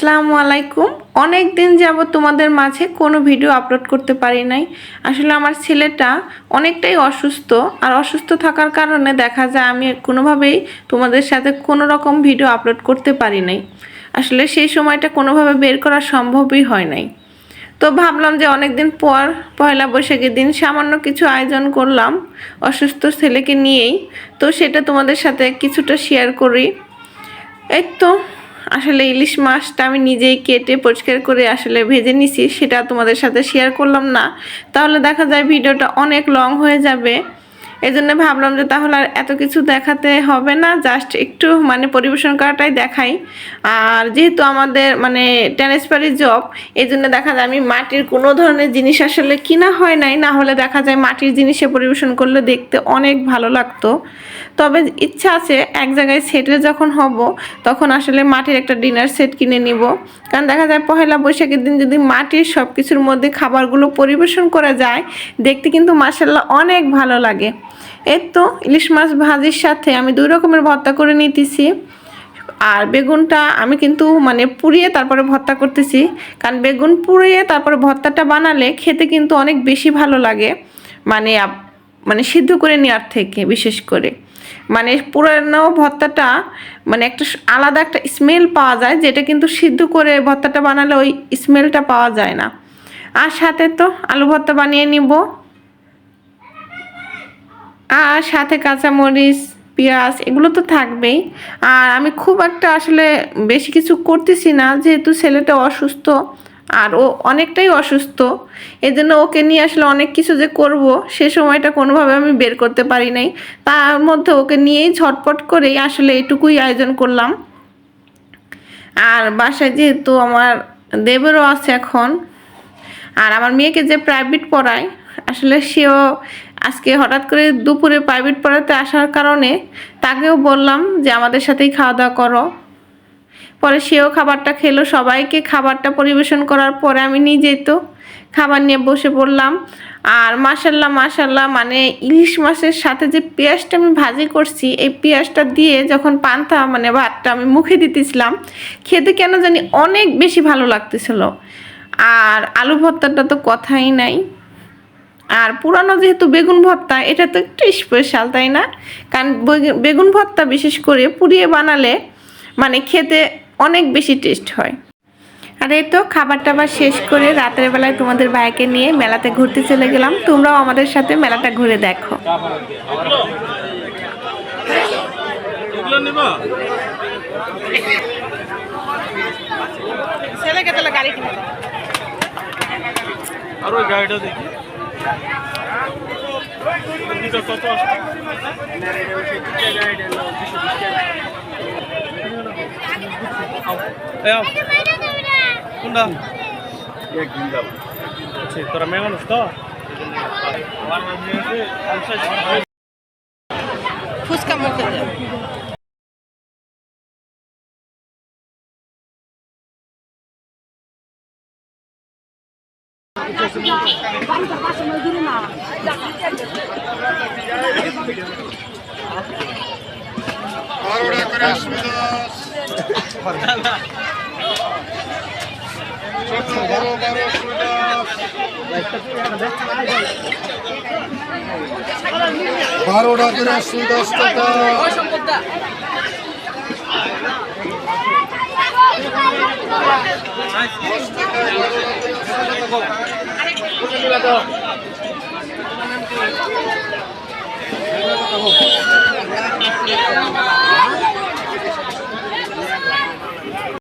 আসসালামু আলাইকুম। অনেক দিন যাব তোমাদের মাঝে কোনো ভিডিও আপলোড করতে পারি নাই। আসলে আমার ছেলেটা অনেকটাই অসুস্থ আর অসুস্থ থাকার কারণে দেখা যায় আমি কোনোভাবেই তোমাদের সাথে কোনো রকম ভিডিও আপলোড করতে পারি নাই। আসলে সেই সময়টা কোনোভাবে বের করা সম্ভবই হয় নাই। তো ভাবলাম যে অনেক দিন পর পয়লা বৈশাখের দিন সামান্য কিছু আয়োজন করলাম অসুস্থ ছেলেকে নিয়েই। তো সেটা তোমাদের সাথে কিছুটা শেয়ার করি। এই তো আসলে ইলিশ মাছটা আমি নিজেই কেটে পরিষ্কার করে আসলে ভেজে নিছি, সেটা তোমাদের সাথে শেয়ার করলাম না। তাহলে দেখা যায় ভিডিওটা অনেক লং হয়ে যাবে। এই জন্য ভাবলাম যে তাহলে আর এত কিছু দেখাতে হবে না জাস্ট একটু মানে পরিবেশন করাটাই দেখাই। আর যেহেতু আমাদের মানে ট্রান্সফারি জব এই জন্য দেখা যায় আমি মাটির কোনো ধরনের জিনিস আসলে কিনা হয় নাই, না হলে দেখা যায় মাটির জিনিসে পরিবেশন করলে দেখতে অনেক ভালো লাগতো। তবে ইচ্ছা আছে এক জায়গায় সেটে যখন হব, তখন আসলে মাটির একটা ডিনার সেট কিনে নিব। কারণ দেখা যায় পহেলা বৈশাখের দিন যদি মাটির সব কিছুর মধ্যে খাবারগুলো পরিবেশন করা যায়, দেখতে কিন্তু মাসাল্লাহ অনেক ভালো লাগে। এই তো ইলিশ মাছ ভাজির সাথে আমি দুই রকমের ভর্তা করে নিতেছি। আর বেগুনটা আমি কিন্তু মানে পুড়িয়ে তারপরে ভর্তা করতেছি। কারণ বেগুন পুড়িয়ে তারপরে ভর্তাটা বানালে খেতে কিন্তু অনেক বেশি ভালো লাগে। মানে মানে সিদ্ধ করে নেওয়ার থেকে বিশেষ করে। মানে পুরানো ভর্তাটা মানে একটা আলাদা একটা স্মেল পাওয়া যায়, যেটা কিন্তু সিদ্ধ করে ভর্তাটা বানালে ওই স্মেলটা পাওয়া যায় না। আর সাথে তো আলু ভর্তা বানিয়ে নিব। আর সাথে কাঁচামরিচ, পেঁয়াজ এগুলো তো থাকবেই। আর আমি খুব একটা আসলে বেশি কিছু করতেছি না, যেহেতু ছেলেটা অসুস্থ আর ও অনেকটাই অসুস্থ। এই জন্য ওকে নিয়ে আসলে অনেক কিছু যে করব, সে সময়টা কোনোভাবে আমি বের করতে পারি নাই। তার মধ্যে ওকে নিয়েই ঝটপট করেই আসলে এটুকুই আয়োজন করলাম। আর বাসায় যেহেতু আমার দেবেরও আছে এখন, আর আমার মেয়েকে যে প্রাইভেট পড়ায়, আসলে সেও আজকে হঠাৎ করে দুপুরে প্রাইভেট পড়াতে আসার কারণে তাকেও বললাম যে আমাদের সাথেই খাওয়া দাওয়া করো। পরে সেও খাবারটা খেলো, সবাইকে খাবারটা পরিবেশন করার পরে আমি নিজেই তো খাবার নিয়ে বসে পড়লাম। আর মাসাল্লাহ মাসাল্লাহ মানে ইলিশ মাছের সাথে যে পেঁয়াজটা আমি ভাজি করছি, এই পেঁয়াজটা দিয়ে যখন পান্তা মানে ভাতটা আমি মুখে দিতেছিলাম, খেতে কেন জানি অনেক বেশি ভালো লাগতেছিল। আর আলু ভর্তাটা তো কথাই নাই। আর পুরানো যেহেতু বেগুন ভর্তা এটা তো একটু স্পেশাল তাই না? কারণ বেগুন ভর্তা বিশেষ করে পুড়িয়ে বানালে মানে খেতে অনেক বেশি টেস্ট হয়। আর এই তো খাবার টাবার শেষ করে রাতের বেলায় তোমাদের ভাইকে নিয়ে মেলাতে ঘুরতে চলে গেলাম। তোমরাও আমাদের সাথে মেলাটা ঘুরে দেখো। ছেলেকে তাহলে গাড়ি কিনে আর ওই গাড়িটা দেখি। কোনটা? আচ্ছা তোরা মেয়ে মানুষ তো? ফুচকা মুখে করে সুদাস ছোট বড় সুদাস বারোটা করে টাকা দশ টাকায় টাকা।